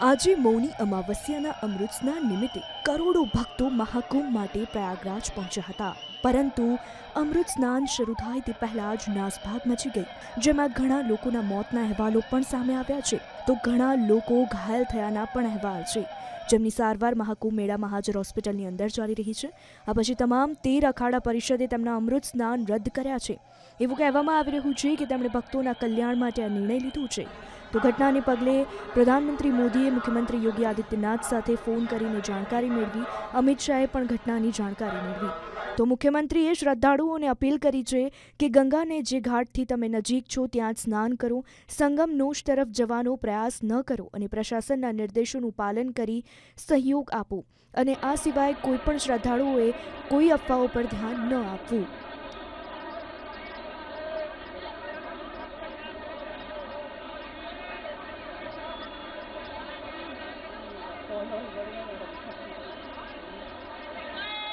આજે મૌની અમાવસ્યાના અમૃત નિમિત્તે કરોડો ભક્તો મહાકુંભ માટે પ્રયાગરાજ પહોંચ્યા હતા. પરંતુ અમૃત સ્નાન શરૂ થાય તે પહેલા જ નાસભાગ મચી ગઈ. જેમાં ઘણા લોકોના મોતના અહેવાલો પણ સામે આવ્યા છે. તો ઘણા લોકો ઘાયલ થયાના પણ અહેવાલ છે. જેમની સારવાર મહાકુંભ મેળા મહાજર હોસ્પિટલની અંદર ચાલી રહી છે. આ પછી તમામ તેર અખાડા પરિષદે તેમના અમૃત સ્નાન રદ કર્યા છે. એવું કહેવામાં આવી રહ્યું છે કે તેમણે ભક્તોના કલ્યાણ માટે આ નિર્ણય લીધો છે. તો ઘટનાને પગલે પ્રધાનમંત્રી મોદીએ મુખ્યમંત્રી યોગી આદિત્યનાથ સાથે ફોન કરીને જાણકારી મેળવી. અમિત શાહે પણ ઘટનાની જાણકારી મેળવી. તો મુખ્યમંત્રીએ શ્રદ્ધાળુઓને અપીલ કરી છે કે ગંગાને જે ઘાટથી તમે નજીક છો ત્યાં સ્નાન કરો. સંગમ નોશ તરફ જવાનો પ્રયાસ ન કરો અને પ્રશાસનના નિર્દેશોનું પાલન કરી સહયોગ આપો. અને આ સિવાય કોઈ પણ શ્રદ્ધાળુઓએ કોઈ અફવાઓ પર ધ્યાન ન આપવું.